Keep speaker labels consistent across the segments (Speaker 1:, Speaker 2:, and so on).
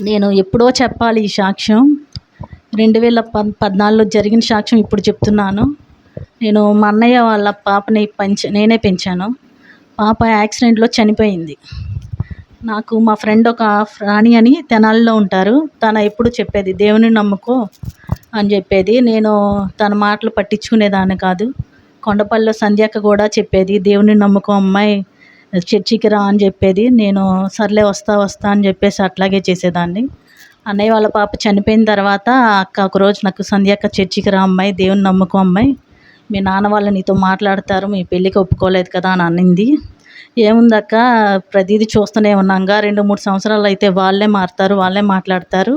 Speaker 1: నేను ఎప్పుడో చెప్పాలి ఈ సాక్ష్యం. రెండు వేల పద్ పద్నాలుగులో జరిగిన సాక్ష్యం ఇప్పుడు చెప్తున్నాను. నేను మా అన్నయ్య వాళ్ళ పాపని పెంచ నేనే పెంచాను. పాప యాక్సిడెంట్లో చనిపోయింది. నాకు మా ఫ్రెండ్ ఒక రాణి అని తెనాలిలో ఉంటారు. తన ఎప్పుడు చెప్పేది దేవుని నమ్ముకో అని చెప్పేది. నేను తన మాటలు పట్టించుకునేదాన్ని కాదు. కొండపల్లిలో సంధ్యాక కూడా చెప్పేది దేవుని నమ్ముకో అమ్మాయి చర్చికి రా అని చెప్పేది. నేను సర్లే వస్తా వస్తా అని చెప్పేసి అట్లాగే చేసేదాన్ని. అన్నయ్య వాళ్ళ పాప చనిపోయిన తర్వాత అక్క ఒకరోజు నాకు సంధ్యక్క చర్చికి రా అమ్మాయి దేవుని నమ్ముకో అమ్మాయి. మీ నాన్న వాళ్ళు నీతో మాట్లాడతారు మీ పెళ్ళికి ఒప్పుకోలేదు కదా అని అన్నింది ఏముందక్క ప్రతిదీ చూస్తూనే ఉన్నాంగా. రెండు మూడు సంవత్సరాలు అయితే వాళ్ళే మారుతారు వాళ్ళే మాట్లాడతారు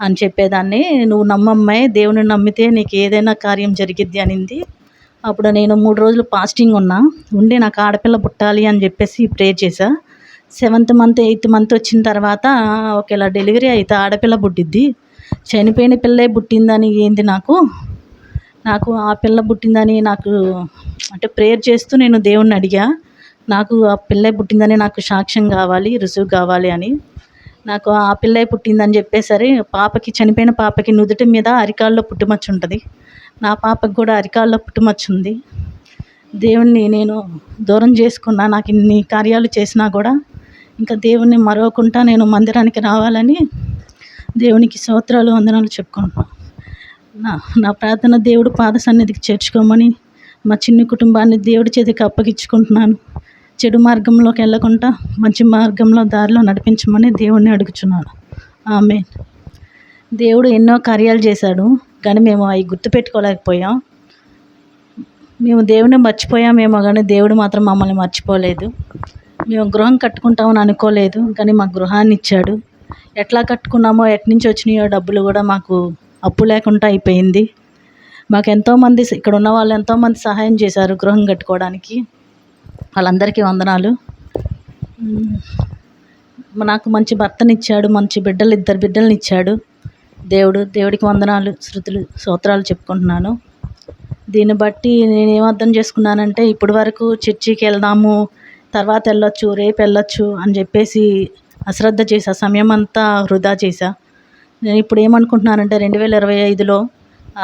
Speaker 1: అని చెప్పేదాన్ని. నువ్వు నమ్మమ్మాయి దేవుని నమ్మితే నీకు ఏదైనా కార్యం జరిగిద్ది అనింది. అప్పుడు నేను మూడు రోజులు ఫాస్టింగ్ ఉన్నా. ఉండి నాకు ఆడపిల్ల పుట్టాలి అని చెప్పేసి ప్రే చేశా. సెవెంత్ మంత్ ఎయిత్ మంత్ వచ్చిన తర్వాత ఒకేలా డెలివరీ అయితే ఆడపిల్ల పుట్టిద్ది. చనిపోయిన పిల్లే పుట్టిందని ఏంది నాకు? నాకు ఆ పిల్ల పుట్టిందని నాకు అంటే ప్రేయర్ చేస్తూ నేను దేవుణ్ణి అడిగా. నాకు ఆ పిల్లే పుట్టిందని నాకు సాక్ష్యం కావాలి రుజువు కావాలి అని. నాకు ఆ పిల్లే పుట్టిందని చెప్పేసరి పాపకి చనిపోయిన పాపకి నుదుటి మీద అరికాల్లో పుట్టుమచ్చ ఉంటుంది. నా పాపకు కూడా అరికాల్లో పుట్టుమచ్చ ఉంది. దేవుణ్ణి నేను దూరం చేసుకున్నా నాకు ఇన్ని కార్యాలు చేసినా కూడా ఇంకా దేవుణ్ణి మరవకుండా నేను మందిరానికి రావాలని దేవునికి స్తోత్రాలు వందనాలు చెప్పుకుంటున్నాను నా నా ప్రార్థన దేవుడు పాద సన్నిధికి చేర్చుకోమని మా చిన్ని కుటుంబాన్ని దేవుడి చేతికి అప్పగించుకుంటున్నాను. చెడు మార్గంలోకి వెళ్ళకుండా మంచి మార్గంలో దారిలో నడిపించమని దేవుణ్ణి అడుగుచున్నాను. ఆమె దేవుడు ఎన్నో కార్యాలు చేశాడు కానీ మేము అవి గుర్తుపెట్టుకోలేకపోయాం. మేము దేవుని మర్చిపోయామేమో కానీ దేవుడు మాత్రం మమ్మల్ని మర్చిపోలేదు. మేము గృహం కట్టుకుంటామని అనుకోలేదు కానీ మాకు గృహాన్ని ఇచ్చాడు. ఎట్లా కట్టుకున్నామో ఎట్ నుంచి వచ్చినాయో డబ్బులు కూడా మాకు అప్పు లేకుండా అయిపోయింది. మాకు ఎంతోమంది ఇక్కడ ఉన్న వాళ్ళు ఎంతోమంది సహాయం చేశారు గృహం కట్టుకోవడానికి. వాళ్ళందరికీ వందనాలు. నాకు మంచి భర్తనిచ్చాడు మంచి బిడ్డలు ఇద్దరు బిడ్డలని ఇచ్చాడు దేవుడు దేవుడికి వందనాలు శృతులు స్తోత్రాలు చెప్పుకుంటున్నాను. దీన్ని బట్టి నేను అర్థం చేసుకున్నానంటే ఇప్పటి వరకు చర్చికి వెళ్దాము తర్వాత వెళ్ళొచ్చు రేపు వెళ్ళొచ్చు అని చెప్పేసి అశ్రద్ధ చేశా సమయం అంతా వృధా చేశా. నేను ఇప్పుడు ఏమనుకుంటున్నానంటే రెండు వేల ఇరవై ఐదులో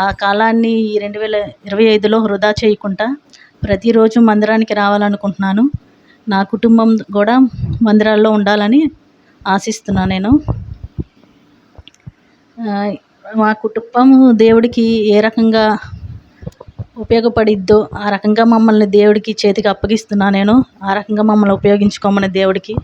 Speaker 1: ఆ కాలాన్ని ఈ రెండు వేల ఇరవై ఐదులో వృధా చేయకుండా ప్రతిరోజు మందిరానికి రావాలనుకుంటున్నాను. నా కుటుంబం కూడా మందిరాల్లో ఉండాలని ఆశిస్తున్నాను నేను. మా కుటుంబం దేవుడికి ఏ రకంగా ఉపయోగపడిద్దో ఆ రకంగా మమ్మల్ని దేవుడికి చేతికి అప్పగిస్తున్నా నేను. ఆ రకంగా మమ్మల్ని ఉపయోగించుకోమని దేవుడికి.